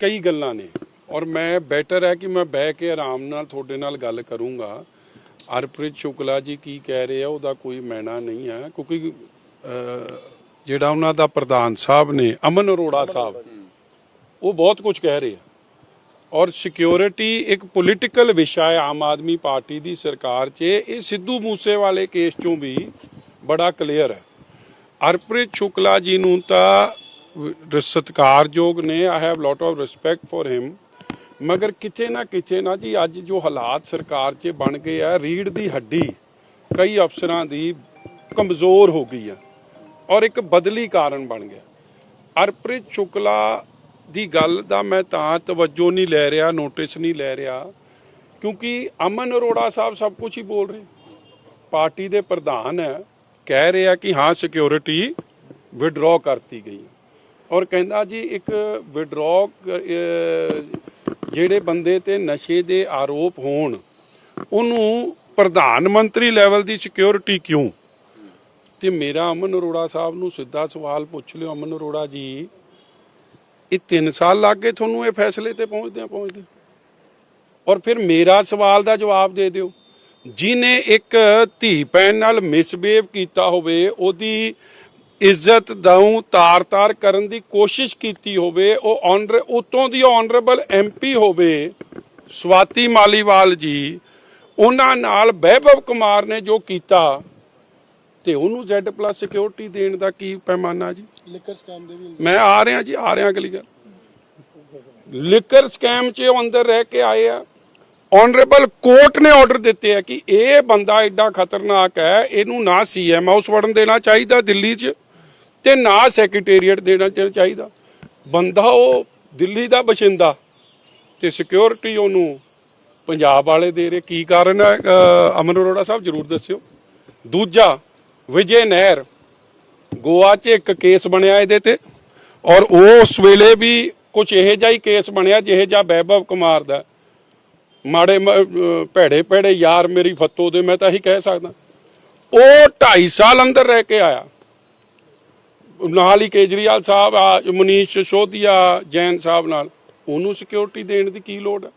ਕਈ ਗੱਲਾਂ ਨੇ। ਔਰ ਮੈਂ ਬੈਟਰ ਹੈ ਕਿ ਮੈਂ ਬਹਿ ਕੇ ਆਰਾਮ ਨਾਲ ਤੁਹਾਡੇ ਨਾਲ ਗੱਲ ਕਰੂੰਗਾ। ਅਰਪ੍ਰੀਤ ਸ਼ੁਕਲਾ ਜੀ ਕੀ ਕਹਿ ਰਹੇ ਆ, ਉਹਦਾ ਕੋਈ ਮੈਨਾ ਨਹੀਂ ਹੈ। ਕਿਉਂਕਿ ਜਿਹੜਾ ਉਹਨਾਂ ਦਾ ਪ੍ਰਧਾਨ ਸਾਹਿਬ ਨੇ, ਅਮਨ ਅਰੋੜਾ ਸਾਹਿਬ, ਉਹ ਬਹੁਤ ਕੁਝ ਕਹਿ ਰਹੇ ਆ। ਔਰ ਸਿਕਿਉਰਿਟੀ ਇੱਕ ਪੋਲੀਟੀਕਲ ਵਿਸ਼ਾ ਹੈ ਆਮ ਆਦਮੀ ਪਾਰਟੀ ਦੀ ਸਰਕਾਰ 'ਚ। ਇਹ ਸਿੱਧੂ ਮੂਸੇਵਾਲੇ ਕੇਸ 'ਚੋਂ ਵੀ ਬੜਾ ਕਲੀਅਰ ਹੈ। ਅਰਪ੍ਰੀਤ ਸ਼ੁਕਲਾ ਜੀ ਨੂੰ ਤਾਂ ਸਤਿਕਾਰਯੋਗ ਨੇ I have lot of respect for him ਮਗਰ ਕਿਤੇ ਨਾ ਕਿਤੇ ਨਾ ਜੀ, ਅੱਜ ਜੋ ਹਾਲਾਤ ਸਰਕਾਰ 'ਚ ਬਣ ਗਏ ਆ ਰੀੜ ਦੀ ਹੱਡੀ ਕਈ ਅਫਸਰਾਂ ਦੀ ਕਮਜ਼ੋਰ ਹੋ ਗਈ ਆ ਔਰ ਇੱਕ ਬਦਲੀ ਕਾਰਨ ਬਣ ਗਿਆ। ਅਰਪ੍ਰੀਤ ਸ਼ੁਕਲਾ ਦੀ ਗੱਲ ਦਾ ਮੈਂ ਤਾਂ ਤਵੱਜੋ ਨਹੀਂ ਲੈ ਰਿਹਾ ਨੋਟਿਸ ਨਹੀਂ ਲੈ ਰਿਹਾ, ਕਿਉਂਕਿ ਅਮਨ ਅਰੋੜਾ ਸਾਹਿਬ ਸਭ ਕੁਝ ਹੀ ਬੋਲ ਰਹੇ। ਪਾਰਟੀ ਦੇ ਪ੍ਰਧਾਨ ਹੈ, ਕਹਿ ਰਿਹਾ ਕਿ ਹਾਂ ਸਿਕਿਉਰਿਟੀ ਵਿਡਰਾਅ ਕਰਤੀ ਗਈ। ਔਰ ਕਹਿੰਦਾ ਜੀ, ਇੱਕ ਵਿਡਰਾਅ ਜਿਹੜੇ ਬੰਦੇ ਤੇ ਨਸ਼ੇ ਦੇ ਆਰੋਪ ਹੋਣ, ਉਹਨੂੰ ਪ੍ਰਧਾਨ ਮੰਤਰੀ ਲੈਵਲ ਦੀ ਸਿਕਿਉਰਿਟੀ ਕਿਉਂ? ਤੇ ਮੇਰਾ ਅਮਨ ਅਰੋੜਾ ਸਾਹਿਬ ਨੂੰ ਸਿੱਧਾ ਸਵਾਲ ਪੁੱਛ ਲਿਓ, ਅਮਨ ਅਰੋੜਾ ਜੀ। ਇਹ 3 ਸਾਲ ਲੱਗ ਗਏ ਤੁਹਾਨੂੰ ਇਹ ਫੈਸਲੇ ਤੇ ਪਹੁੰਚਦਿਆਂ ਪਹੁੰਚਦੇ ਔਰ ਫਿਰ ਮੇਰਾ ਸਵਾਲ ਦਾ ਜਵਾਬ ਦੇ ਦਿਓ। ਜਿਨੇ ਇੱਕ ਧੀ ਭੈਣ ਨਾਲ ਮਿਸਬੀਹੇਵ ਕੀਤਾ ਹੋਵੇ, ਉਹਦੀ ਇੱਜ਼ਤ ਦਾਉ ਤਾਰ-ਤਾਰ ਕਰਨ ਦੀ ਕੋਸ਼ਿਸ਼ ਕੀਤੀ ਹੋਵੇ ਉਹ ਆਨਰ ਉਤੋਂ ਦੀ ਆਨਰੇਬਲ ਐਮਪੀ ਹੋਵੇ ਸਵਾਤੀ ਮਾਲੀਵਾਲ ਜੀ ਉਹਨਾਂ ਨਾਲ ਵੈਭਵ ਕੁਮਾਰ ਨੇ ਜੋ ਕੀਤਾ ਤੇ ਉਹਨੂੰ Z+ ਸਿਕਿਉਰਿਟੀ ਦੇਣ ਦਾ ਕੀ ਪੈਮਾਨਾ ਜੀ? ਲਿਕਰ ਸਕੈਮ ਦੇ ਵੀ ਮੈਂ ਆ ਰਿਹਾ ਜੀ ਆ ਰਿਹਾ ਅਗਲੀ ਗੱਲ। ਲਿਕਰ ਸਕੈਮ 'ਚ ਉਹ ਅੰਦਰ ਰਹਿ ਕੇ ਆਏ ਆ। ਆਨਰੇਬਲ ਕੋਰਟ ਨੇ ਆਰਡਰ ਦਿੱਤੇ ਆ ਕਿ ਇਹ ਬੰਦਾ ਐਡਾ ਖਤਰਨਾਕ ਹੈ ਇਹਨੂੰ ਨਾ ਸੀਐਮ ਹਾਊਸ ਵੜਨ ਦੇਣਾ ਚਾਹੀਦਾ ਦਿੱਲੀ 'ਚ। ਤੇ ਨਾ ਸੈਕਟਰੀਏਟ ਦੇਣਾ ਚਾਹੀਦਾ। ਬੰਦਾ ਉਹ ਦਿੱਲੀ ਦਾ ਬਸ਼ਿੰਦਾ ਤੇ ਸਿਕਿਉਰਿਟੀ ਉਹਨੂੰ ਪੰਜਾਬ ਵਾਲੇ ਦੇ ਰਹੇ। ਕੀ ਕਾਰਨ ਹੈ? ਅਮਨ ਅਰੋੜਾ ਸਾਹਿਬ ਜਰੂਰ ਦੱਸਿਓ। ਦੂਜਾ, ਵਿਜੇ ਨਹਿਰ। ਗੋਆ 'ਚ ਇੱਕ ਕੇਸ ਬਣਿਆ ਇਹਦੇ ਤੇ ਔਰ ਉਸ ਵੇਲੇ ਵੀ ਕੁਝ ਇਹੋ ਜਿਹਾ ਹੀ ਕੇਸ ਬਣਿਆ ਜਿਹੇ ਜਿਹਾ ਵੈਭਵ ਕੁਮਾਰ ਦਾ। ਮਾੜੇ ਮ- ਭੈੜੇ ਭੈੜੇ ਯਾਰ ਮੇਰੀ ਫੱਤੋ ਦੇ ਮੈਂ ਤਾਂ ਇਹੀ ਕਹਿ ਸਕਦਾ। ਉਹ 2.5 ਸਾਲ ਅੰਦਰ ਰਹਿ ਕੇ ਆਇਆ। ਨਾਲ ਹੀ ਕੇਜਰੀਵਾਲ ਸਾਹਿਬ ਆ, ਮਨੀਸ਼ ਸਿਸੋਦੀਆ ਜੈਨ ਸਾਹਿਬ ਨਾਲ, ਉਹਨੂੰ ਸਿਕਿਉਰਿਟੀ ਦੇਣ ਦੀ ਕੀ ਲੋੜ ਹੈ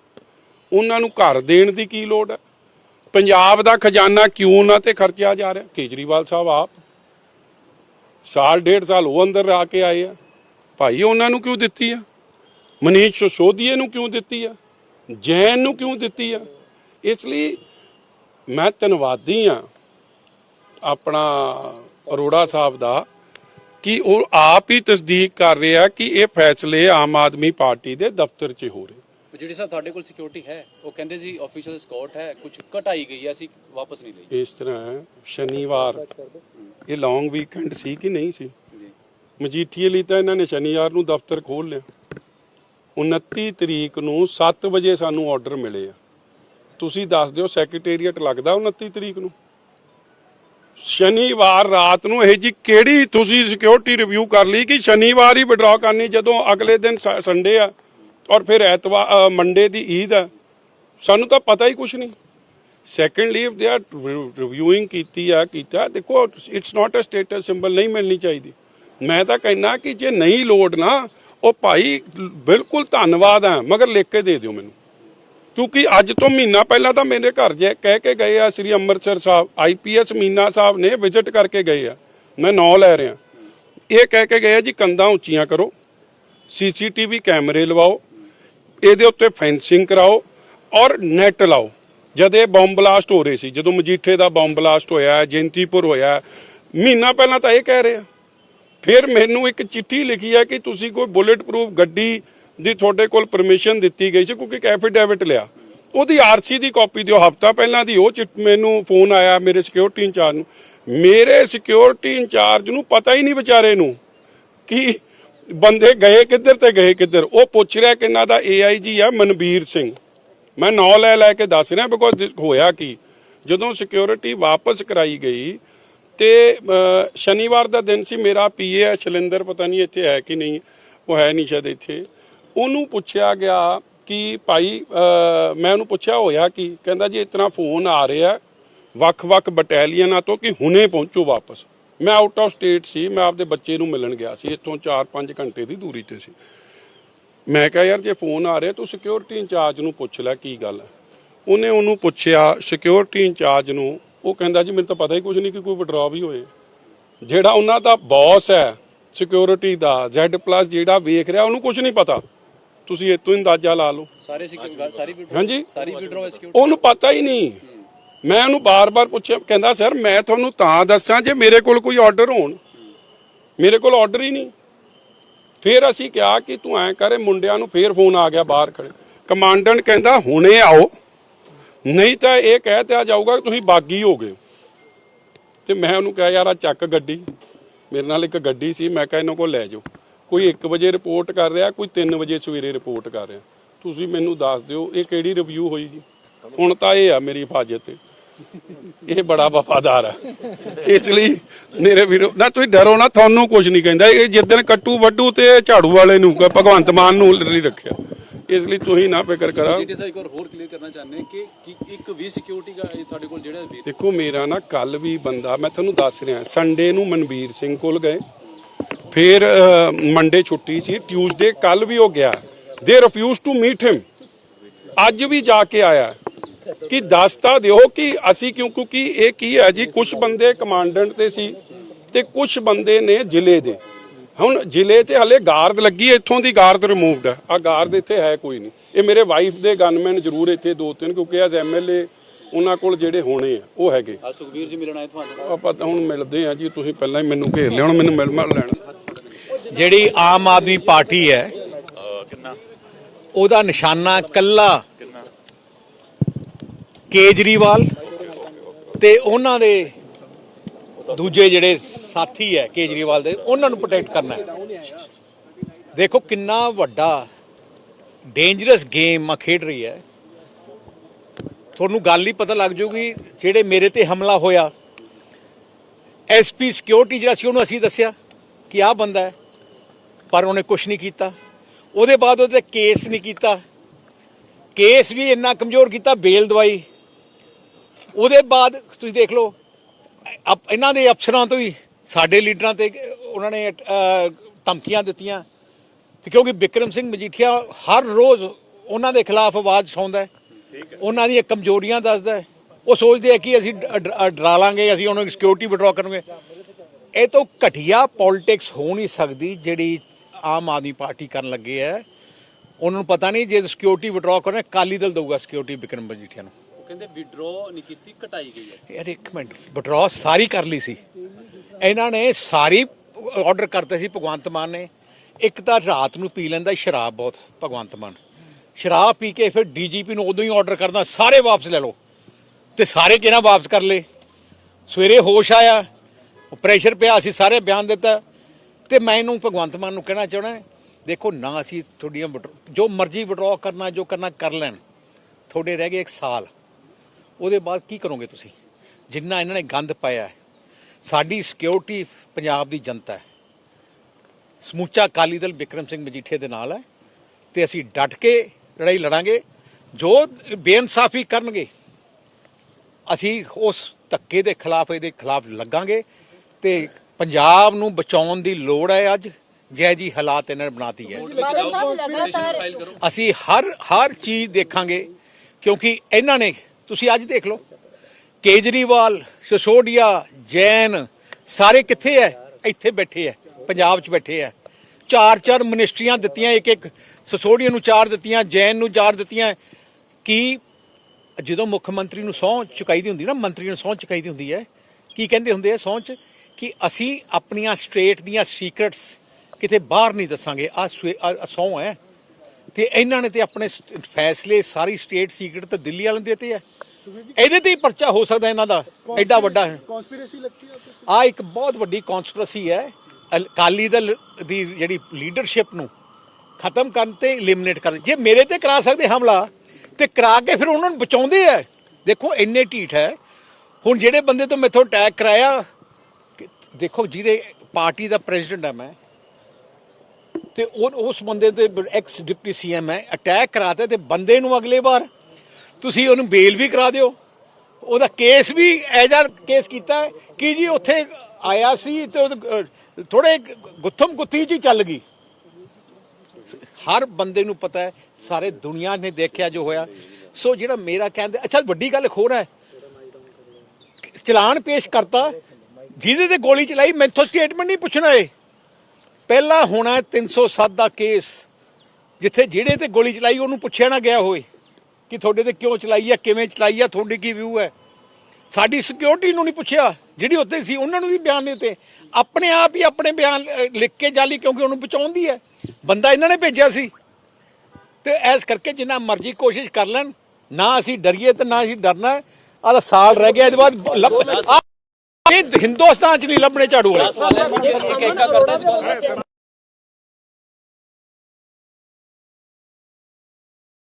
ਉਹਨਾਂ ਨੂੰ ਘਰ ਦੇਣ ਦੀ ਕੀ ਲੋੜ ਹੈ ਪੰਜਾਬ ਦਾ ਖਜ਼ਾਨਾ ਕਿਉਂ ਉਹਨਾਂ ਤੇ ਖਰਚਿਆ ਜਾ ਰਿਹਾ? ਕੇਜਰੀਵਾਲ ਸਾਹਿਬ ਆਪ ਸਾਲ, ਡੇਢ ਸਾਲ ਉਹ ਅੰਦਰ ਆ ਕੇ ਆਏ ਆ। ਭਾਈ, ਉਹਨਾਂ ਨੂੰ ਕਿਉਂ ਦਿੱਤੀ ਆ? ਮਨੀਸ਼ ਸਿਸੋਦੀਏ ਨੂੰ ਕਿਉਂ ਦਿੱਤੀ ਆ? ਜੈਨ ਨੂੰ ਕਿਉਂ ਦਿੱਤੀ ਆ? ਇਸ ਲਈ ਮੈਂ ਧੰਨਵਾਦੀ ਆ ਆਪਣਾ ਅਰੋੜਾ ਸਾਹਿਬ ਦਾ। ਕਿ ਉਹ ਆਪ ਹੀ ਤਸਦੀਕ ਕਰ ਰਿਹਾ ਕਿ ਇਹ ਫੈਸਲੇ ਆਮ ਆਦਮੀ ਪਾਰਟੀ ਦੇ ਦਫ਼ਤਰ 'ਚ ਹੋ ਰਹੇ ਜਿਹੜੀ ਸਾਹਿਬ ਤੁਹਾਡੇ ਕੋਲ ਸਿਕਿਉਰਿਟੀ ਹੈ ਉਹ ਕਹਿੰਦੇ ਜੀ ਆਫੀਸ਼ੀਅਲ ਸਕਾਟ ਹੈ ਕੁਝ ਘਟਾਈ ਗਈ ਹੈ ਅਸੀਂ ਵਾਪਸ ਨਹੀਂ ਲਈ। ਇਸ ਤਰ੍ਹਾਂ ਸ਼ਨੀਵਾਰ। ਇਹ ਲੌਂਗ ਵੀਕਐਂਡ ਸੀ ਕਿ ਨਹੀਂ ਸੀ? ਜੀ। ਮਜੀਠੀਏ ਲਈ ਤਾਂ ਇਹਨਾਂ ਨੇ ਸ਼ਨੀਵਾਰ ਨੂੰ ਦਫ਼ਤਰ ਖੋਲ ਲਿਆ। 29 ਤਰੀਕ ਨੂੰ 7 ਵਜੇ ਸਾਨੂੰ ਆਰਡਰ ਮਿਲੇ ਆ। ਤੁਸੀਂ ਦੱਸ ਦਿਓ ਸੈਕਟਰੀਏਟ ਲੱਗਦਾ 29 ਤਰੀਕ ਨੂੰ? ਸ਼ਨੀਵਾਰ ਰਾਤ ਨੂੰ ਇਹ ਜੀ ਕਿਹੜੀ ਤੁਸੀਂ ਸਿਕਿਉਰਿਟੀ ਰਿਵਿਊ ਕਰ ਲਈ ਕਿ ਸ਼ਨੀਵਾਰ ਹੀ ਵਿਡਰਾ ਕਰਨੀ ਜਦੋਂ ਅਗਲੇ ਦਿਨ ਸੰਡੇ ਆ ਔਰ ਫਿਰ ਐਤਵਾਰ ਮੰਡੇ ਦੀ ਈਦ ਆ? ਸਾਨੂੰ ਤਾਂ ਪਤਾ ਹੀ ਕੁਝ ਨਹੀਂ। Secondly if they are reviewing ਕੀਤੀ ਆ, ਕੀਤਾ ਦੇਖੋ it's not a status symbol ਨਹੀਂ ਮਿਲਣੀ ਚਾਹੀਦੀ। ਮੈਂ ਤਾਂ ਕਹਿੰਦਾ ਕਿ ਜੇ ਨਹੀਂ ਲੋਡ ਨਾ, ਉਹ ਭਾਈ ਬਿਲਕੁਲ ਧੰਨਵਾਦ ਆ, ਮਗਰ ਲਿਖ ਕੇ ਦੇ ਦਿਓ ਮੈਨੂੰ। ਕਿਉਂਕਿ ਅੱਜ ਤੋਂ ਮਹੀਨਾ ਪਹਿਲਾਂ ਤਾਂ ਮੇਰੇ ਘਰ ਜੇ ਕਹਿ ਕੇ ਗਏ ਆ, ਸ੍ਰੀ ਅੰਮ੍ਰਿਤਸਰ ਸਾਹਿਬ ਆਈਪੀਐਸ ਮੀਨਾ ਸਾਹਿਬ ਨੇ ਵਿਜ਼ਿਟ ਕਰਕੇ ਗਏ ਆ। ਮੈਂ ਨੌ ਲੈ ਰਿਹਾ। ਇਹ ਕਹਿ ਕੇ ਗਏ ਆ, ਜੀ ਕੰਧਾਂ ਉੱਚੀਆਂ ਕਰੋ ਸੀਸੀਟੀਵੀ ਕੈਮਰੇ ਲਵਾਓ, ਇਹਦੇ ਉੱਤੇ ਫੈਂਸਿੰਗ ਕਰਾਓ ਔਰ ਨੈਟ ਲਾਓ। ਜਦ ਇਹ ਬੰਬ ਬਲਾਸਟ ਹੋ ਰਹੇ ਸੀ, ਜਦੋਂ ਮਜੀਠੇ ਦਾ ਬੰਬ ਬਲਾਸਟ ਹੋਇਆ, ਜੈਂਤੀਪੁਰ ਹੋਇਆ, ਮਹੀਨਾ ਪਹਿਲਾਂ ਤਾਂ ਇਹ ਕਹਿ ਰਹੇ ਆ। ਫਿਰ ਮੈਨੂੰ ਇੱਕ ਚਿੱਠੀ ਲਿਖੀ ਹੈ ਕਿ ਤੁਸੀਂ ਕੋਈ ਬੁਲੇਟ ਪ੍ਰੂਫ ਗੱਡੀ ਦੀ ਤੁਹਾਡੇ ਕੋਲ ਪਰਮਿਸ਼ਨ ਦਿੱਤੀ ਗਈ ਸੀ ਕਿਉਂਕਿ ਇੱਕ ਐਫੀਡੈਵਿਟ ਲਿਆ। ਉਹਦੀ ਆਰਸੀ ਦੀ ਕਾਪੀ ਦਿਓ, ਹਫਤਾ ਪਹਿਲਾਂ ਦੀ, ਉਹ ਚਿੱਠ ਮੈਨੂੰ ਫੋਨ ਆਇਆ ਮੇਰੇ ਸਿਕਿਉਰਿਟੀ ਇੰਚਾਰਜ ਨੂੰ। ਮੇਰੇ ਸਿਕਿਉਰਿਟੀ ਇੰਚਾਰਜ ਨੂੰ ਪਤਾ ਹੀ ਨਹੀਂ ਵਿਚਾਰੇ ਨੂੰ ਕਿ ਬੰਦੇ ਗਏ ਕਿੱਧਰ ਤੇ ਗਏ ਕਿੱਧਰ। ਉਹ ਪੁੱਛ ਰਿਹਾ ਕਿ ਇਹਨਾਂ ਦਾ ਏਆਈਜੀ ਆ, ਮਨਬੀਰ ਸਿੰਘ। ਮੈਂ ਨਾਂ ਲੈ ਲੈ ਕੇ ਦੱਸ ਰਿਹਾ ਬਿਕੋਜ਼ ਹੋਇਆ ਕੀ। ਜਦੋਂ ਸਿਕਿਉਰਿਟੀ ਵਾਪਸ ਕਰਾਈ ਗਈ ਤੇ ਸ਼ਨੀਵਾਰ ਦਾ ਦਿਨ ਸੀ, ਮੇਰਾ ਪੀਏ ਹੈ, ਸ਼ਲਿੰਦਰ, ਪਤਾ ਨਹੀਂ ਇੱਥੇ ਹੈ ਕਿ ਨਹੀਂ, ਉਹ ਹੈ ਨਹੀਂ ਸ਼ਾਇਦ ਇੱਥੇ। ਉਹਨੂੰ ਪੁੱਛਿਆ ਗਿਆ ਕਿ ਭਾਈ ਮੈਂ ਉਹਨੂੰ ਪੁੱਛਿਆ ਹੋਇਆ ਕਿ ਕਹਿੰਦਾ ਜੀ ਇਤਨਾ ਫੋਨ ਆ ਰਿਹਾ ਵੱਖ-ਵੱਖ ਬਟਾਲੀਅਨਾਂ ਤੋਂ ਕਿ ਹੁਣੇ ਪਹੁੰਚੋ ਵਾਪਸ। ਮੈਂ ਆਊਟ ਆਫ ਸਟੇਟ ਸੀ, ਮੈਂ ਆਪਦੇ ਬੱਚੇ ਨੂੰ ਮਿਲਣ ਗਿਆ ਸੀ, ਇੱਥੋਂ 4-5 ਘੰਟੇ ਦੀ ਦੂਰੀ ਤੇ ਸੀ। ਮੈਂ ਕਿਹਾ, ਯਾਰ, ਜੇ ਫੋਨ ਆ ਰਿਹਾ, ਤੂੰ ਸਿਕਿਉਰਿਟੀ ਇੰਚਾਰਜ ਨੂੰ ਪੁੱਛ ਲੈ ਕੀ ਗੱਲ ਹੈ? ਉਹਨੇ ਉਹਨੂੰ ਪੁੱਛਿਆ ਸਿਕਿਉਰਿਟੀ ਇੰਚਾਰਜ ਨੂੰ, ਉਹ ਕਹਿੰਦਾ, ਜੀ, ਮੈਨੂੰ ਤਾਂ ਪਤਾ ਹੀ ਕੁਝ ਨਹੀਂ ਕਿ ਕੋਈ ਵਿਡਰਾ ਵੀ ਹੋਏ ਜਿਹੜਾ ਉਹਨਾਂ ਦਾ ਬੌਸ ਹੈ ਸਿਕਿਉਰਿਟੀ ਦਾ, Z+ ਜਿਹੜਾ ਵੇਖ ਰਿਹਾ, ਉਹਨੂੰ ਕੁਝ ਨਹੀਂ ਪਤਾ। ਤੁਸੀਂ ਇਤੋਂ ਅੰਦਾਜ਼ਾ ਲਾ ਲਓ। ਸਾਰੇ ਸਿਕਿਉਰਿਟੀ ਸਾਰੀ withdraw- ਹਾਂਜੀ। ਸਾਰੀ ਵਿਡਰੋ ਸਿਕਿਉਰਿਟੀ ਉਹਨੂੰ ਪਤਾ ਹੀ ਨਹੀਂ। ਮੈਂ ਉਹਨੂੰ ਬਾਰ-ਬਾਰ ਪੁੱਛਿਆ ਕਹਿੰਦਾ ਸਰ ਮੈਂ ਤੁਹਾਨੂੰ ਤਾਂ ਦੱਸਾਂ ਜੇ ਮੇਰੇ ਕੋਲ ਕੋਈ ਆਰਡਰ ਹੋਣ। ਮੇਰੇ ਕੋਲ ਆਰਡਰ ਹੀ ਨਹੀਂ। ਫਿਰ ਅਸੀਂ ਕਿਹਾ ਕਿ ਤੂੰ ਐਂ ਕਰੇ ਮੁੰਡਿਆਂ ਨੂੰ ਫੇਰ ਫੋਨ ਆ ਗਿਆ ਬਾਹਰ ਖੜੇ ਕਮਾਂਡੈਂਟ ਕਹਿੰਦਾ ਹੁਣੇ ਆਓ। ਨਹੀਂ ਤਾਂ ਇਹ ਕਹਿ ਤੇ ਆ ਜਾਊਗਾ ਕਿ ਤੁਸੀਂ ਬਾਗੀ ਹੋ ਗਏ ਤੇ ਮੈਂ ਉਹਨੂੰ ਕਿਹਾ ਯਾਰ ਆ ਚੱਕ ਗੱਡੀ। ਮੇਰੇ ਨਾਲ ਇੱਕ ਗੱਡੀ ਸੀ ਮੈਂ ਕਿਹਾ ਇਹਨਾਂ ਕੋਲ ਲੈ ਜਾਓ। ਕੋਈ 1 ਵਜੇ ਰਿਪੋਰਟ ਕਰ ਰਿਹਾ ਕੋਈ 3 ਵਜੇ ਸਵੇਰੇ ਰਿਪੋਰਟ ਕਰ ਰਿਹਾ। ਤੁਸੀਂ ਮੈਨੂੰ ਦੱਸ ਦਿਓ ਇਹ ਕਿਹੜੀ ਰਿਵਿਊ ਹੋਈ ਜੀ? ਹੁਣ ਤਾਂ ਇਹ ਆ ਮੇਰੀ ਹਿਫਾਜ਼ਤ। ਤੇ ਇਹ ਬੜਾ ਵਫਾਦਾਰ ਆ। ਇਸ ਲਈ ਮੇਰੇ ਵੀਰੋ ਨਾ ਤੁਸੀਂ ਡਰੋ ਨਾ ਤੁਹਾਨੂੰ ਕੁਝ ਨਹੀਂ ਕਹਿੰਦਾ। ਇਹ ਜਿੱਦਣ ਕੱਟੂ ਵੱਡੂ ਤੇ ਝਾੜੂ ਵਾਲੇ ਨੂੰ ਭਗਵੰਤ ਮਾਨ ਨੂੰ ਨਹੀਂ ਰੱਖਿਆ। ਇਸ ਲਈ ਤੁਸੀਂ ਨਾ ਫਿਕਰ ਕਰਾ। ਜੀ ਸਾਹਿਬ ਇੱਕ ਵਾਰ ਹੋਰ ਕਲੀਅਰ ਕਰਨਾ ਚਾਹੁੰਦੇ ਕਿ ਇੱਕ ਵੀ ਸਿਕਿਉਰਿਟੀ ਦਾ ਤੁਹਾਡੇ ਕੋਲ ਜਿਹੜਾ ਦੇਖੋ ਮੇਰਾ ਨਾ ਕੱਲ ਵੀ ਬੰਦਾ ਮੈਂ ਤੁਹਾਨੂੰ ਦੱਸ ਰਿਹਾ ਸੰਡੇ ਨੂੰ ਮਨਵੀਰ ਸਿੰਘ ਕੋਲ ਗਏ। ਫਿਰ ਮੰਡੇ ਛੁੱਟੀ ਸੀ ਟਿਊਜ਼ਡੇ ਕੱਲ ਵੀ ਉਹ ਗਿਆ। ਦੇ ਰਿਫਿਊਜ਼ ਟੂ ਮੀਟ ਹਿਮ ਅੱਜ ਵੀ ਜਾ ਕੇ ਆਇਆ। ਕਿ ਦੱਸ ਤਾਂ ਦਿਓ ਕਿ ਅਸੀਂ ਕਿਉਂ, ਕਿਉਂਕਿ ਇਹ ਕੀ ਹੈ ਜੀ ਕੁਝ ਬੰਦੇ ਕਮਾਂਡੈਂਟ ਤੇ ਸੀ ਤੇ ਕੁਝ ਬੰਦੇ ਨੇ ਜ਼ਿਲ੍ਹੇ ਦੇ। ਹੁਣ ਜ਼ਿਲ੍ਹੇ ਤੇ ਹਲੇ ਗਾਰਦ ਲੱਗੀ ਇੱਥੋਂ ਦੀ ਗਾਰਡ ਰਿਮੂਵਡ ਹੈ। ਆ ਗਾਰਦ ਇੱਥੇ ਹੈ ਕੋਈ ਨਹੀਂ। ਇਹ ਮੇਰੇ ਵਾਈਫ ਦੇ ਗਨਮੈਨ ਜ਼ਰੂਰ ਇੱਥੇ ਦੋ ਤਿੰਨ, ਕਿਉਂਕਿ ਐਜ਼ ਐਮਐਲਏ ਉਹਨਾਂ ਕੋਲ ਜਿਹੜੇ ਹੋਣੇ ਆ ਉਹ ਹੈਗੇ। ਅੱਜ ਸੁਖਬੀਰ ਜੀ ਮਿਲਣ ਆਏ ਤੁਹਾਨੂੰ ਆਪਾਂ ਤਾਂ ਹੁਣ ਮਿਲਦੇ ਆ ਜੀ ਤੁਸੀਂ ਪਹਿਲਾਂ ਹੀ ਮੈਨੂੰ ਘੇਰ ਲਿਆ ਹੁਣ ਮੈਨੂੰ ਮਿਲ ਮਿਲ ਲੈਣਾ। ਜਿਹੜੀ ਆਮ ਆਦਮੀ ਪਾਰਟੀ ਹੈ ਉਹਦਾ ਨਿਸ਼ਾਨਾ ਕੱਲਾ ਕੇਜਰੀਵਾਲ ਤੇ ਉਹਨਾਂ ਦੇ ਦੂਜੇ ਜਿਹੜੇ ਸਾਥੀ ਹੈ ਕੇਜਰੀਵਾਲ ਦੇ ਉਹਨਾਂ ਨੂੰ ਪ੍ਰੋਟੈਕਟ ਕਰਨਾ ਹੈ। ਦੇਖੋ ਕਿੰਨਾ ਵੱਡਾ ਡੇਂਜਰਸ ਗੇਮ ਆ ਖੇਡ ਰਹੀ ਹੈ। ਤੁਹਾਨੂੰ ਗੱਲ ਹੀ ਪਤਾ ਲੱਗ ਜੂਗੀ ਜਿਹੜੇ ਮੇਰੇ ਤੇ ਹਮਲਾ ਹੋਇਆ। ਐਸਪੀ ਸਿਕਿਉਰਿਟੀ ਜਿਹੜਾ ਸੀ, ਉਹਨੂੰ ਅਸੀਂ ਦੱਸਿਆ ਕਿ ਆਹ ਬੰਦਾ ਹੈ, ਪਰ ਉਹਨੇ ਕੁਝ ਨਹੀਂ ਕੀਤਾ। ਉਹਦੇ ਬਾਅਦ ਉਹਦੇ ਤੇ ਕੇਸ ਨਹੀਂ ਕੀਤਾ। ਕੇਸ ਵੀ ਇੰਨਾ ਕਮਜ਼ੋਰ ਕੀਤਾ, ਬੇਲ ਦਵਾਈ। ਉਹਦੇ ਬਾਅਦ ਤੁਸੀਂ ਦੇਖ ਲਓ, ਅਪ- ਇਹਨਾਂ ਦੇ ਅਫਸਰਾਂ ਤੋਂ ਹੀ, ਸਾਡੇ ਲੀਡਰਾਂ ਤੇ ਉਹਨਾਂ ਨੇ ਧਮਕੀਆਂ ਦਿੱਤੀਆਂ। ਕਿਉਂਕਿ ਵਿਕਰਮ ਸਿੰਘ ਮਜੀਠੀਆ ਹਰ ਰੋਜ਼ ਉਹਨਾਂ ਦੇ ਖਿਲਾਫ ਆਵਾਜ਼ ਉਠਾਉਂਦਾ ਹੈ। ਉਹਨਾਂ ਦੀਆਂ ਕਮਜ਼ੋਰੀਆਂ ਦੱਸਦਾ ਹੈ। ਉਹ ਸੋਚਦੇ ਆ ਕਿ ਅਸੀਂ ਡਰਾ ਲਾਂਗੇ ਅਸੀਂ ਉਹਨਾਂ ਦੀ ਸਿਕਿਉਰਿਟੀ ਵਿਡਰਾ ਕਰਾਂਗੇ ਇਹ ਤੋਂ ਘਟੀਆ ਪੋਲਿਟਿਕਸ ਹੋ ਨਹੀਂ ਸਕਦੀ ਜਿਹੜੀ ਆਮ ਆਦਮੀ ਪਾਰਟੀ ਕਰਨ ਲੱਗੇ ਹੈ। ਉਹਨਾਂ ਨੂੰ ਪਤਾ ਨਹੀਂ ਜੇ ਸਿਕਿਉਰਿਟੀ ਵਿਡਰਾ ਕਰਨਾ ਕਾਲੀ ਦਲ ਦਊਗਾ ਸਿਕਿਉਰਿਟੀ ਵਿਕਰਮ ਮਜੀਠੀਆ ਨੂੰ। ਉਹ ਕਹਿੰਦੇ ਵਿਡਰੋ ਨਹੀਂ ਕੀਤੀ ਘਟਾਈ ਗਈ ਹੈ। ਯਾਰ ਇੱਕ ਮਿੰਟ ਵਿਡਰਾ ਸਾਰੀ ਕਰ ਲਈ ਸੀ। ਇਹਨਾਂ ਨੇ ਸਾਰੀ ਆਰਡਰ ਕਰਤੇ ਸੀ ਭਗਵੰਤ ਮਾਨ ਨੇ। ਇੱਕ ਤਾਂ ਰਾਤ ਨੂੰ ਪੀ ਲੈਂਦਾ ਸ਼ਰਾਬ ਬਹੁਤ ਭਗਵੰਤ ਮਾਨ। ਸ਼ਰਾਬ ਪੀ ਕੇ ਫਿਰ ਡੀਜੀਪੀ ਨੂੰ ਉਦੋਂ ਹੀ ਆਰਡਰ ਕਰਦਾ, ਸਾਰੇ ਵਾਪਸ ਲੈ ਲਓ। ਤੇ ਸਾਰੇ ਕਿਹਨਾਂ ਵਾਪਸ ਕਰ ਲਏ? ਸਵੇਰੇ ਹੋਸ਼ ਆਇਆ ਪ੍ਰੈਸ਼ਰ ਪਿਆ, ਅਸੀਂ ਸਾਰੇ ਬਿਆਨ ਦਿੱਤਾ। ਤੇ ਮੈਂ ਇਹਨੂੰ ਭਗਵੰਤ ਮਾਨ ਨੂੰ ਕਹਿਣਾ ਚਾਹਣਾ ਦੇਖੋ ਨਾ ਅਸੀਂ ਤੁਹਾਡੀਆਂ withdraw- ਜੋ ਮਰਜ਼ੀ ਵਿਡਰਾਅ ਕਰਨਾ, ਜੋ ਕਰਨਾ ਕਰ ਲੈਣ। ਤੁਹਾਡੇ ਰਹਿ ਗਏ ਇੱਕ ਸਾਲ। ਉਹਦੇ ਬਾਅਦ ਕੀ ਕਰੋਗੇ ਤੁਸੀਂ? ਜਿੰਨਾ ਇਹਨਾਂ ਨੇ ਗੰਦ ਪਾਇਆ ਹੈ। ਸਾਡੀ ਸਿਕਿਉਰਿਟੀ ਪੰਜਾਬ ਦੀ ਜਨਤਾ ਹੈ। ਸਮੁੱਚਾ ਅਕਾਲੀ ਦਲ ਵਿਕਰਮ ਸਿੰਘ ਮਜੀਠੇ ਦੇ ਨਾਲ ਹੈ। ਤੇ ਅਸੀਂ ਡਟ ਕੇ ਲੜਾਈ ਲੜਾਂਗੇ ਜੋ ਬੇਇਨਸਾਫੀ ਕਰਨਗੇ ਅਸੀਂ ਉਸ ਧੱਕੇ ਦੇ ਖਿਲਾਫ ਇਹਦੇ ਖਿਲਾਫ ਲੱਗਾਂਗੇ ਤੇ ਪੰਜਾਬ ਨੂੰ ਬਚਾਉਣ ਦੀ ਲੋੜ ਹੈ ਅੱਜ ਜੈ ਜੀ ਹਾਲਾਤ ਇਹਨਾਂ ਨੇ ਬਣਾਤੀ ਹੈ। ਅਸੀਂ ਹਰ ਹਰ ਚੀਜ਼ ਦੇਖਾਂਗੇ ਕਿਉਂਕਿ ਇਹਨਾਂ ਨੇ ਤੁਸੀਂ ਅੱਜ ਦੇਖ ਲਓ ਕੇਜਰੀਵਾਲ ਸਿਸੋਡੀਆ ਜੈਨ ਸਾਰੇ ਕਿੱਥੇ ਐ ਇੱਥੇ ਬੈਠੇ ਐ ਪੰਜਾਬ 'ਚ ਬੈਠੇ ਐ ਚਾਰ ਚਾਰ ਮਿਨਿਸਟਰੀਆਂ ਦਿੱਤੀਆਂ ਇੱਕ ਇੱਕ ਸਿਸੋਡੀਆ ਨੂੰ ਚਾਰ ਦਿੱਤੀਆਂ ਜੈਨ ਨੂੰ ਚਾਰ ਦਿੱਤੀਆਂ ਕੀ ਜਦੋਂ ਮੁੱਖ ਮੰਤਰੀ ਨੂੰ ਸਹੁੰ ਚੁਕਾਈ ਦੀ ਹੁੰਦੀ ਨਾ ਮੰਤਰੀ ਨੂੰ ਸਹੁੰ ਚੁਕਾਈ ਦੀ ਹੁੰਦੀ ਹੈ ਕੀ ਕਹਿੰਦੇ ਹੁੰਦੇ ਆ ਸਹੁੰ ਚ? ਕਿ ਅਸੀਂ ਆਪਣੀਆਂ ਸਟੇਟ ਦੀਆਂ ਸੀਕ੍ਰੇਟਸ ਕਿਤੇ ਬਾਹਰ ਨਹੀਂ ਦੱਸਾਂਗੇ ਆ ਸਹੁੰ ਹੈ। ਤੇ ਇਹਨਾਂ ਨੇ ਤੇ ਆਪਣੇ ਸ- ਫੈਸਲੇ ਸਾਰੀ ਸਟੇਟ ਸੀਕ੍ਰੇਟ ਤੇ ਦਿੱਲੀ ਵਾਲਿਆਂ ਦੇ ਦਿੱਤੇ ਆ ਇਹਦੇ ਤੇ ਹੀ ਪਰਚਾ ਹੋ ਸਕਦਾ ਇਹਨਾਂ ਦਾ ਐਡਾ ਵੱਡਾ ਕਨਸਪੀਰੇਸੀ ਲੱਗਦੀ ਆ ਇੱਕ ਬਹੁਤ ਵੱਡੀ ਕਨਸਪੀਰੇਸੀ ਹੈ। ਅਕਾਲੀ ਦਲ ਦੀ ਜਿਹੜੀ ਲੀਡਰਸ਼ਿਪ ਨੂੰ ਖਤਮ ਕਰਨ ਤੇ ਐਲੀਮੀਨੇਟ ਕਰਨ ਜੇ ਮੇਰੇ ਤੇ ਕਰਾ ਸਕਦੇ ਹਮਲਾ, ਤੇ ਕਰਾ ਕੇ ਫਿਰ ਉਹਨਾਂ ਨੂੰ ਬਚਾਉਂਦੇ ਆ। ਦੇਖੋ, ਇੰਨੇ ਢੀਠ ਹੈ। ਹੁਣ ਜਿਹੜੇ ਬੰਦੇ ਤੋਂ ਮੈਥੋਂ ਅਟੈਕ ਕਰਾਇਆ ਦੇਖੋ, ਜਿਹਦੇ ਪਾਰਟੀ ਦਾ ਪ੍ਰੈਜ਼ੀਡੈਂਟ ਆ ਮੈਂ, ਤੇ ਉਹ ਉਸ ਬੰਦੇ ਤੇ ਐਕਸ ਡਿਪਟੀ ਸੀਐਮ ਹੈ ਅਟੈਕ ਕਰਾਤੇ ਤੇ ਬੰਦੇ ਨੂੰ ਅਗਲੇ ਵਾਰ ਤੁਸੀਂ ਉਹਨੂੰ ਬੇਲ ਵੀ ਕਰਾ ਦਿਓ। ਉਹਦਾ ਕੇਸ ਵੀ ਐਜਾ ਕੇਸ ਕੀਤਾ ਕਿ ਜੀ ਉੱਥੇ ਆਇਆ ਸੀ ਤੇ ਥੋੜੇ ਗੁੱਥਮ ਗੁੱਥੀ ਜੀ ਚੱਲ ਗਈ। ਹਰ ਬੰਦੇ ਨੂੰ ਪਤਾ ਹੈ, ਸਾਰੇ ਦੁਨੀਆ ਨੇ ਦੇਖਿਆ ਜੋ ਹੋਇਆ। ਸੋ ਜਿਹੜਾ ਮੇਰਾ ਕਹਿੰਦੇ ਅੱਛਾ, ਵੱਡੀ ਗੱਲ ਖੋਰ ਹੈ। ਚਲਾਨ ਪੇਸ਼ ਕਰਤਾ, ਜਿਹਦੇ ਤੇ ਗੋਲੀ ਚਲਾਈ, ਮੈਥੋਂ ਸਟੇਟਮੈਂਟ ਨਹੀਂ ਪੁੱਛਣਾ ਏ ਪਹਿਲਾ ਹੋਣਾ ਹੈ 307 ਦਾ ਕੇਸ, ਜਿੱਥੇ ਜਿਹੜੇ ਤੇ ਗੋਲੀ ਚਲਾਈ ਉਹਨੂੰ ਪੁੱਛਿਆ ਨਾ ਗਿਆ ਹੋਏ ਕਿ ਤੁਹਾਡੇ ਤੇ ਕਿਉਂ ਚਲਾਈ ਹੈ, ਕਿਵੇਂ ਚਲਾਈ ਹੈ, ਤੁਹਾਡੀ ਕੀ ਵਿਊ ਹੈ। ਸਾਡੀ ਸਿਕਿਉਰਿਟੀ ਨੂੰ ਨਹੀਂ ਪੁੱਛਿਆ ਜਿਹੜੀ ਉੱਥੇ ਸੀ ਉਹਨਾਂ ਨੂੰ ਵੀ ਬਿਆਨ ਨਹੀਂ ਦਿੱਤੇ। ਆਪਣੇ ਆਪ ਹੀ ਆਪਣੇ ਬਿਆਨ ਲਿਖ ਕੇ ਜਾਲੀ ਕਿਉਂਕਿ ਉਹਨੂੰ ਬਚਾਉਂਦੀ ਹੈ। ਬੰਦਾ ਇਹਨਾਂ ਨੇ ਭੇਜਿਆ ਸੀ। ਤੇ ਐਸ ਕਰਕੇ ਜਿੰਨਾ ਮਰਜ਼ੀ ਕੋਸ਼ਿਸ਼ ਕਰ ਲੈਣ ਨਾ ਅਸੀਂ ਡਰੀਏ ਤੇ ਨਾ ਅਸੀਂ ਡਰਨਾ ਆਹ ਸਾਲ ਰਹਿ ਗਿਆ ਇਹਦੇ ਬਾਅਦ ਇਹ ਹਿੰਦੁਸਤਾਨ ਚ ਨਹੀਂ ਲੱਭਣੇ ਝਾੜੂ ਵਾਲੇ।